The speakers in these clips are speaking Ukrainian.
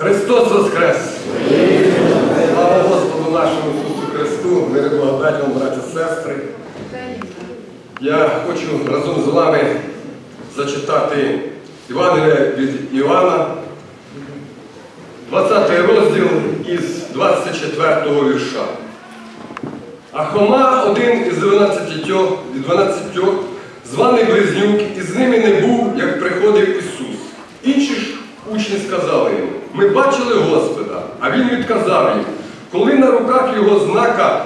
Христос Воскрес! Слава Господу нашому Ісусу Христу, мири благодать браті сестри. Я хочу разом з вами зачитати Євангелія від Івана, 20 розділ із 24 вірша. А Хома, один із 12, 12 званий Близнюк, і з ними не був, як приходив Ісус. Інші ж учні сказали йому, ми бачили Господа, а Він відказав їм, коли на руках його знака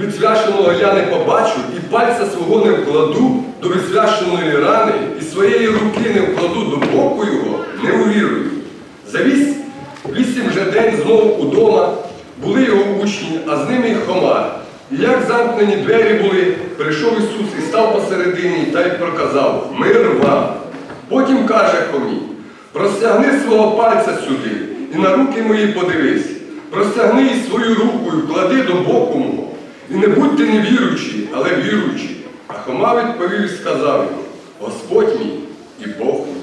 відсвященого я не побачу, і пальця свого не вкладу до відсвященої рани, і своєї руки не вкладу до боку його, не увірую. За вісь, вісім же день знову удома були його учні, а з ними й Хома. І як замкнені двері були, прийшов Ісус і став посередині та й проказав Мир вам. Потім каже Хомі, простягни свого пальця сюди і на руки мої подивись. Простягни і свою руку і вклади до боку мого. І не будьте невіруючі, але віруючі. А Хома відповів і сказав йому, Господь мій і Бог мій.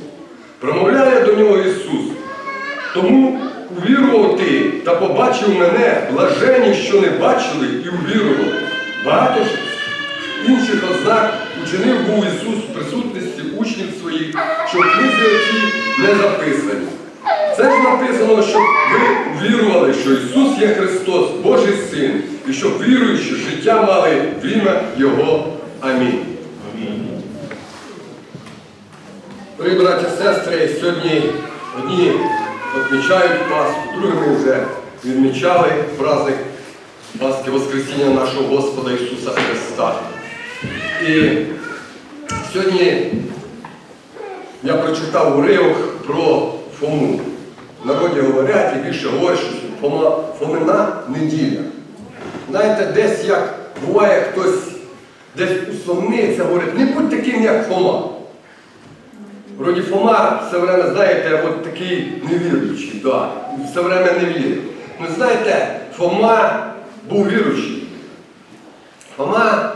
Промовляє до нього Ісус. Тому увірував ти та побачив мене, блажені, що не бачили і увірували. Багато ж інших ознак учинив був Ісус в присутності учнів своїх, що в книзі оцій не записані. Це ж написано, щоб ви вірували, що Ісус є Христос, Божий Син, і щоб віруючи життя мали в ім'я Його. Амінь. Дорогі браті і сестри, сьогодні одні відмічають Пасху, другі ми вже відмічали праздник Пасхи Воскресіння нашого Господа Ісуса Христа. І сьогодні я прочитав уривок про Фому. В народі говорять і більше говорять, що Фомина неділя. Знаєте, десь як буває хтось десь усомниться, говорить, не будь таким, як Фома. Вроді Фома все время, знаєте, от такий невіруючий, да, все время не вірить. Ну знаєте, Фома був віруючий. Фома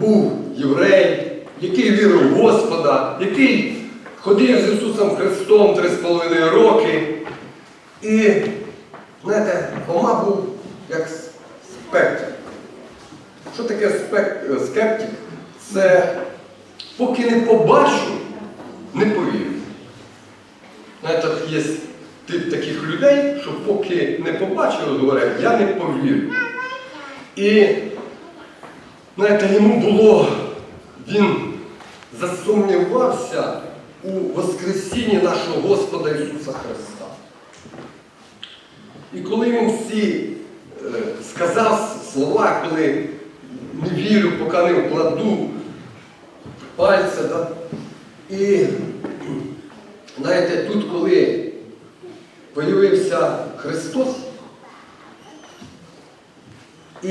був єврей, який вірив в Господа, який ходив з Ісусом Христом три з половиною роки. І, знаєте, Фома був як спектр. Що таке спек- скептик? Це поки не побачу, не повірю. Знаєте, є тип таких людей, що поки не побачили, говорять, я не повірю. І, знаєте, йому було, він засумнівався у Воскресінні нашого Господа Ісуса Христа. І коли він всі е, сказав слова, коли не вірю, поки не вкладу пальця, да? і знаєте, тут, коли появився Христос, і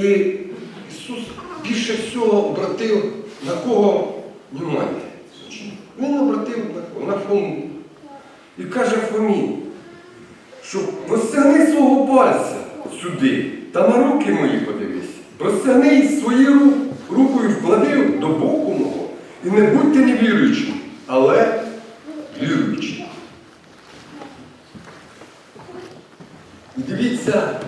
Ісус більше всього обратив на кого внимання. Він обратив на? Фому. І каже Фомі, що простягни свого пальця сюди та на руки мої подивись. Простягни свою ру- руку і вклади до боку мого. І не будьте невіруючі, але віруючі. І дивіться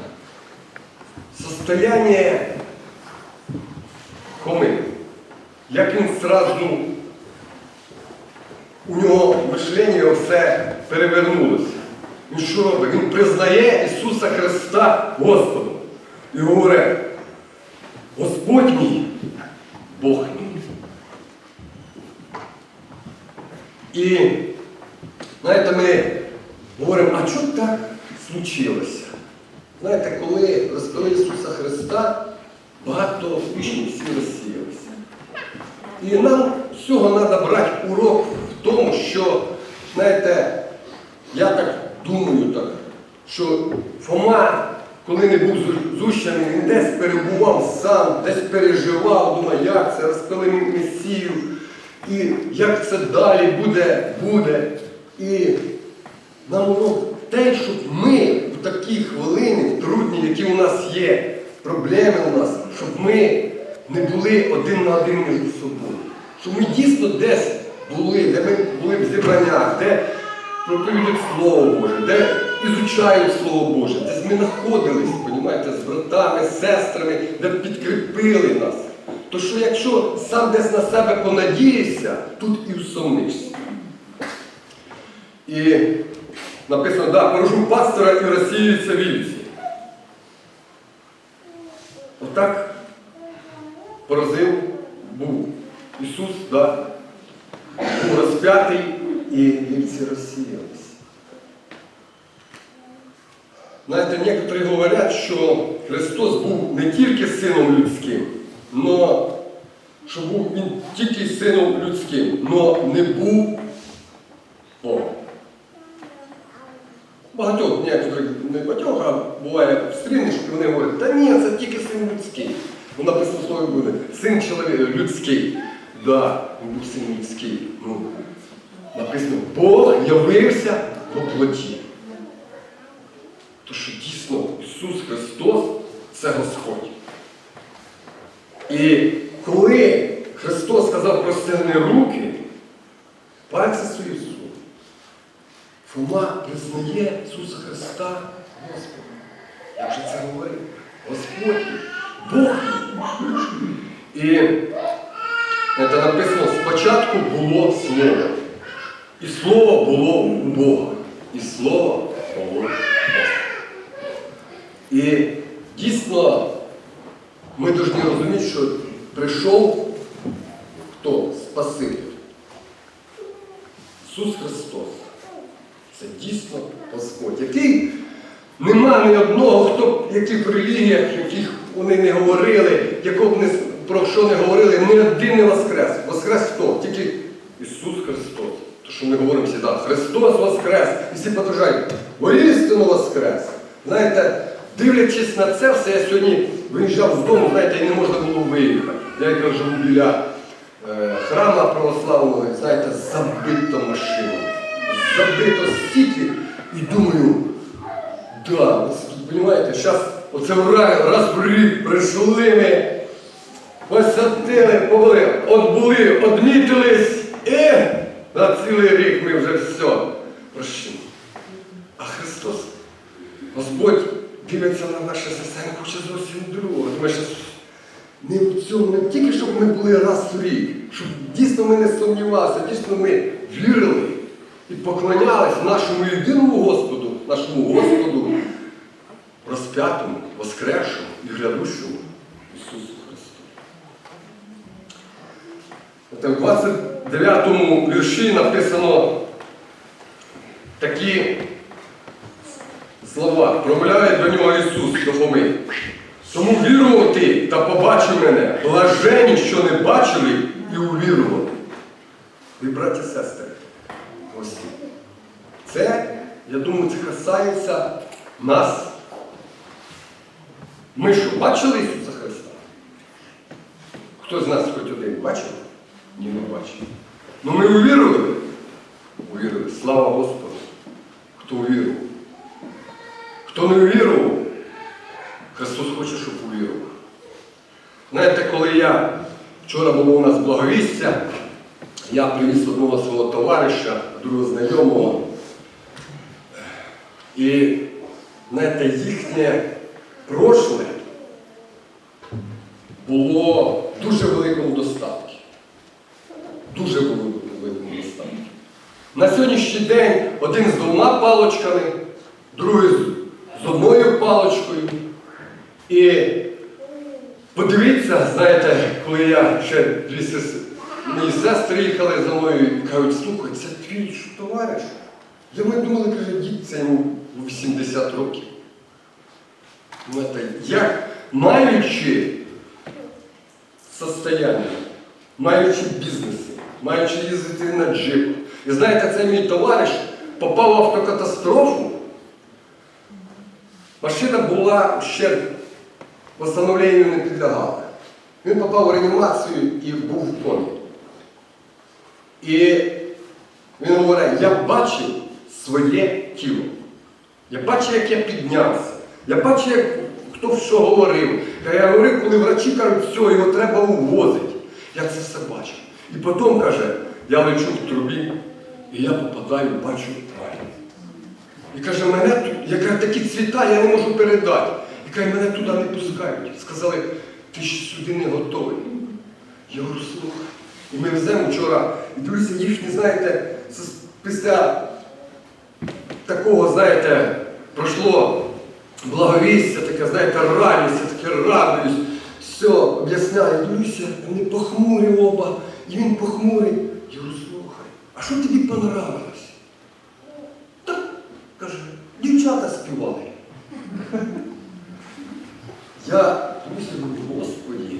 состояние Хоми. Як він сразу у нього мишлення все перевернулося. Він що робить? Він признає Ісуса Христа Господом. І говорить, Господь мій, Бог мій. І знаєте, ми говоримо, а чому так случилося? Знаєте, коли розпили Ісуса Христа, багато учнів. І нам всього треба брати урок в тому, що, знаєте, я так думаю, так, що Фома, коли не був зу- зущений, він десь перебував сам, десь переживав, думав, як це розпили Месію, і як це далі буде, буде. І нам урок те, щоб ми в такі хвилини, в трудні, які у нас є, проблеми у нас, щоб ми не були один на один між собою. Щоб ми дійсно десь були, де ми були в зібраннях, де проповідують Слово Боже, де ізучають Слово Боже, де ми знаходились, понімаєте, з братами, з сестрами, де підкріпили нас. То що якщо сам десь на себе понадієшся, тут і всомнишся. І написано, да, поражу пастора і розсіюються вівці. Отак поразив був Ісус, да, був розп'ятий і вівці розсіялися. Знаєте, некоторі говорять, що Христос був не тільки сином людським, но що був він тільки сином людським, но не був Богом. Багатьох, не багатьох, а буває встрінеш, і вони говорять, та ні, це тільки син людський. Ну, написано в слові буде, син чоловік людський. Да, він був син людський. Ну, написано, Бог явився по плоті. То що дійсно Ісус Христос це Господь. І коли Христос сказав простягни руки, пальці свої всунули. Фома признає Ісуса Христа Господом. Я вже це говорив. Господь, Бог. І це написано, спочатку було Слово. І Слово було у Бога. І Слово було. І дійсно ми повинні розуміти, що прийшов хто? Спаситель. Ісус Христос. Це дійсно Господь, який нема ні одного, хто в релігіях, яких вони не говорили, якого б не, про що не говорили, ні один не воскрес. Воскрес хто? Тільки Ісус Христос. То, що ми говоримо завжди, Христос воскрес. І всі подражають, воістину воскрес. Знаєте, дивлячись на це все, я сьогодні виїжджав з дому, знаєте, і не можна було виїхати. Я якраз живу біля е, храма православного, знаєте, забито машинами. Забито стільки. І думаю, да, розумієте, зараз оце раз в рік прийшли ми, посадили, повели, отбули, одмітились, і на цілий рік ми вже все прощені. А Христос, Господь дивиться на наше серце, хоче зовсім другого. Ми ще не в цьому, не тільки щоб ми були раз в рік, щоб дійсно ми не сумнівалися, дійсно ми вірили і поклонялись нашому єдиному Господу, нашому Господу, розп'ятому, воскресшому і глядущому Ісусу Христу. От в 29 вірші написано такі слова. Промовляє до нього Ісус до Фоми. Тому вірувати та побачив мене, блажені, що не бачили і увірували. І браті сестри, ось це, я думаю, це касається нас. Ми що, бачили Ісуса Христа? Хто з нас хоч один бачив? Ні, не бачив. Ну ми увірували? Увірили. Слава Господу. Хто увірував? Хто не увірував? Христос хоче, щоб увірував. Знаєте, коли я вчора було у нас благовістя, я привіз одного свого товариша, другого знайомого. І знаєте, їхнє прошле було дуже великому достатку. Дуже великому достатку. На сьогоднішній день один з двома палочками, другий з- одною палочкою. І подивіться, знаєте, коли я ще дві сестри, сестри їхали за мною і кажуть, слухай, це твій товариш. Я ми думали, каже, дід це йому 80 років. Знаєте, як маючи состояння, маючи бізнеси, маючи їздити на джип. І знаєте, цей мій товариш попав в автокатастрофу. Машина була ще встановленню не підлягала. Він попав в реанімацію і був в комі. І він говорить, я бачив своє тіло. Я бачив, як я піднявся. Я бачив, як хто що говорив. Я говорив, коли врачі кажуть, все, його треба увозити. Я це все бачив. І потім каже, я лечу в трубі, І я попадаю, бачу тварь. І каже, мене тут, яка такі цвіта, я не можу передати. І каже, мене туди не пускають. Сказали, ти ж сюди не готовий. Я говорю, слухай. І ми веземо вчора, і дивлюся, їхні, знаєте, після такого, знаєте, пройшло благовістя, таке, знаєте, радість, таке радуюсь, все, об'ясняю, дивлюся, вони похмурі оба, і він похмурий. Я слухай, а що тобі понравилось? Так, каже, дівчата співали. Я говорю, господі,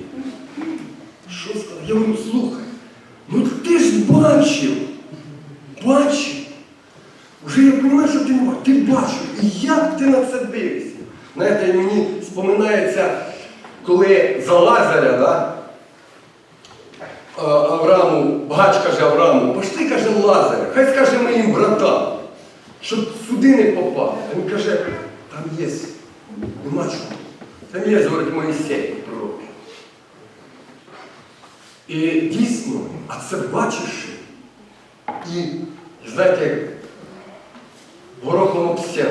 що сказав? Я говорю, слухай, ну ти ж бачив, бачив. Уже я розумію, що ти не бачив. Ти бачив. І як ти на це дивишся? Знаєте, мені споминається, коли за Лазаря, да? а, Аврааму, багач каже Аврааму, пошли, каже Лазаря, хай скаже моїм братам, щоб сюди не попав. Він каже, там є, нема чого. Там є, говорить Моїсей, пророк. І дійсно, а це бачиш. І, знаєте, як горохом об стіну.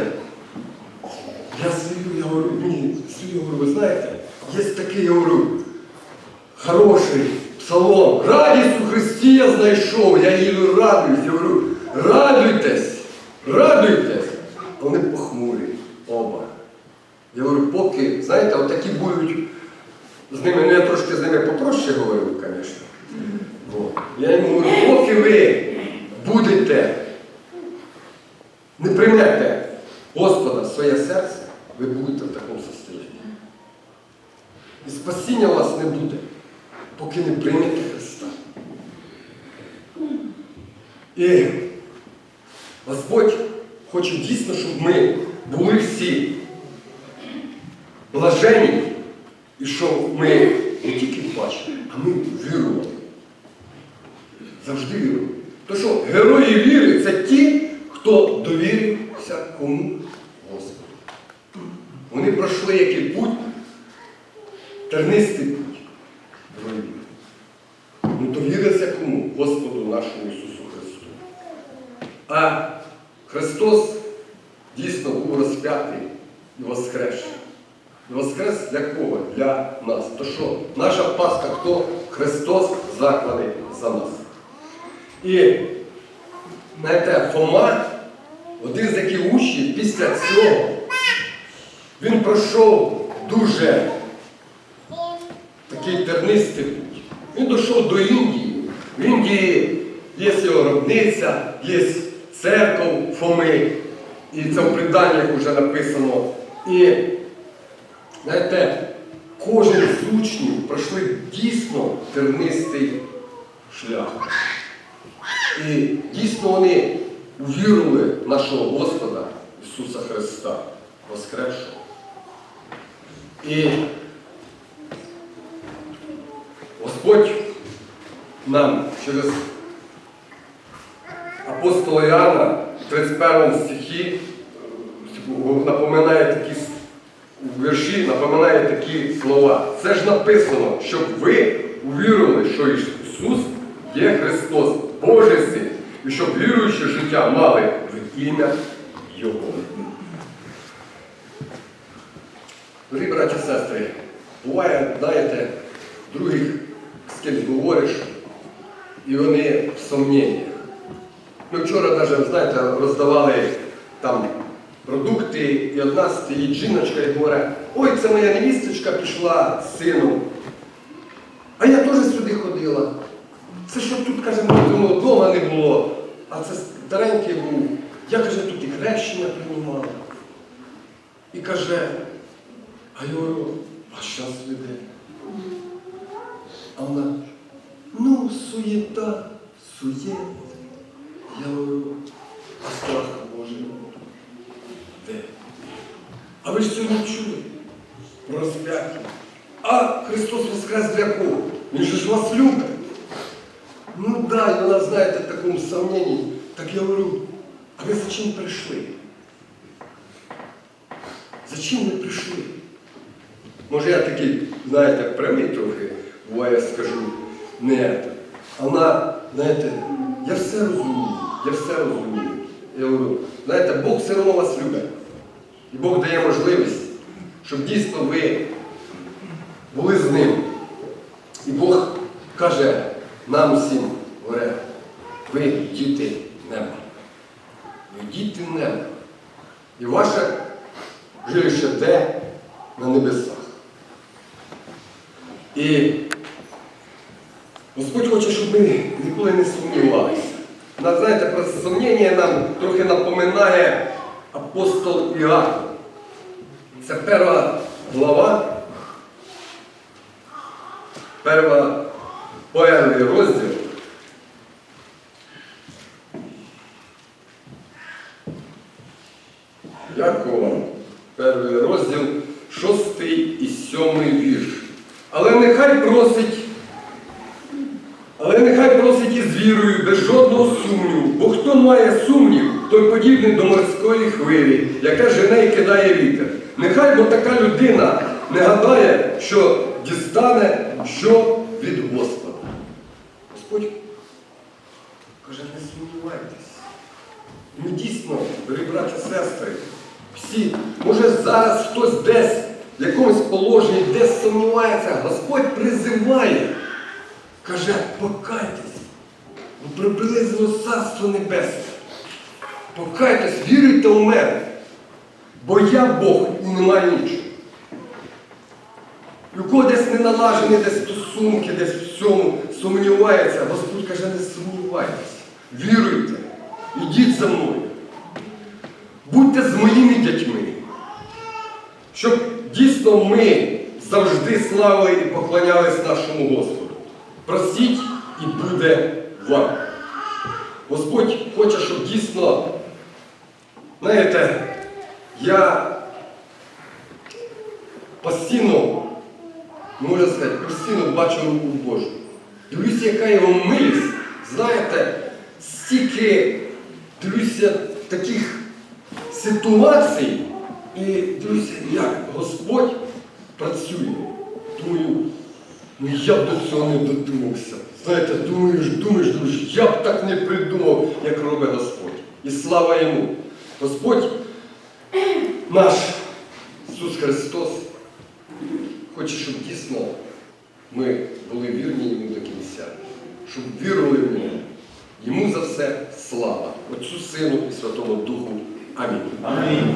Я стою, я говорю, ні, стою, говорю, ви знаєте, є такий, я говорю, хороший псалом. Радість у Христі я знайшов, я її радуюсь. Я говорю, радуйтесь, радуйтесь. Вони похмурі, оба. Я говорю, поки, знаєте, отакі будуть з ними, ну я трошки з ними попроще говорю, звісно. Я йому говорю, поки ви будете, не приймете Господа в своє серце, ви будете в такому состоянні. І спасіння у вас не буде, поки не приймете Христа. І Господь хоче дійсно, щоб ми були всі блажені, і щоб ми не тільки бачили, а ми вірували. Завжди вірували. То що герої віри це ті, хто довірився кому Господу. Вони пройшли який путь, тернистий путь. Віри. Ну довірилися кому? Господу нашому Ісусу Христу. А Христос дійсно був розп'ятий і воскресший. І воскрес для кого? Для нас. То що? Наша Пасха хто? Христос заклади за нас. І знаєте, Фома, один з яких учнів після цього, він пройшов дуже такий тернистий путь. Він дійшов до Індії. В Індії є його гробниця, є церков Фоми. І це в приданнях вже написано. І знаєте, кожен з учнів пройшли дійсно тернистий шлях. І дійсно вони увірували нашого Господа Ісуса Христа, Воскресшого. І Господь нам через апостола Іоанна в 31 стихі е, напоминає такі вірші, напоминає такі слова. Це ж написано, щоб ви увірували, що Ісус є Христос, Божий Син, і щоб віруючи життя мали в ім'я Його. Дорогі браті і сестри, буває, знаєте, других з кимось говориш, і вони в сумніннях. Ми вчора навіть, знаєте, роздавали там продукти, і одна стоїть жіночка і говорить, ой, це моя невісточка пішла з сином. А я теж сюди ходила. Це що тут, каже, вдома не було, а це старенький був. Я каже, тут і хрещення приймала. І каже, а я говорю, а що веде? А вона, ну, суєта, суєта. Я говорю, а страх Божий де? А ви ж сьогодні чули про розп'яття. А Христос Воскрес для кого? Він же ж вас любить. Вона, знаєте, в такому сомненні. Так я говорю, а ви зачем прийшли? Зачем ви прийшли? Може я такий, знаєте, прямий трохи, буває, скажу, не. Вона, знаєте, я все розумію. я все розумію. Я говорю, знаєте, Бог все одно вас любить. І Бог дає можливість, щоб дійсно ви були з ним. І Бог каже нам усім, говорить, ви діти неба. Ви діти неба. І ваше жилище де на небесах. І Господь хоче, щоб ми ніколи не сумнівалися. На, знаєте, про сумніння нам трохи напоминає апостол Іаков. Це перша глава, перва перший розділ. Дістане що від Господа. Господь каже, не сумнівайтесь. Ми дійсно, дорогі браті сестри, всі, може зараз хтось десь в якомусь положенні, десь сумнівається, Господь призиває, каже, покайтесь, бо приблизило Царство Небесне. Покайтесь, віруйте у мене, бо я Бог і немає іншого. У кого десь не налажені, десь стосунки, десь в цьому сумнівається, Господь каже, не сумнівайтеся, віруйте, ідіть за мною. Будьте з моїми дітьми, щоб дійсно ми завжди славили і поклонялись нашому Господу. Просіть і буде вам. Господь хоче, щоб дійсно, знаєте, я постійно, можна сказати, постійно бачу руку Божу. Дивлюся, яка його милість. Знаєте, стільки дивлюся таких ситуацій і дивлюся, як Господь працює. Думаю, ну я б до цього не додумався. Знаєте, думаєш, думаєш, думаєш, я б так не придумав, як робить Господь. І слава йому. Господь наш Ісус Христос хоче, щоб дійсно ми були вірні йому до кінця, щоб вірили в нього. Йому за все слава, Отцю Сину і Святому Духу. Амінь. Амінь.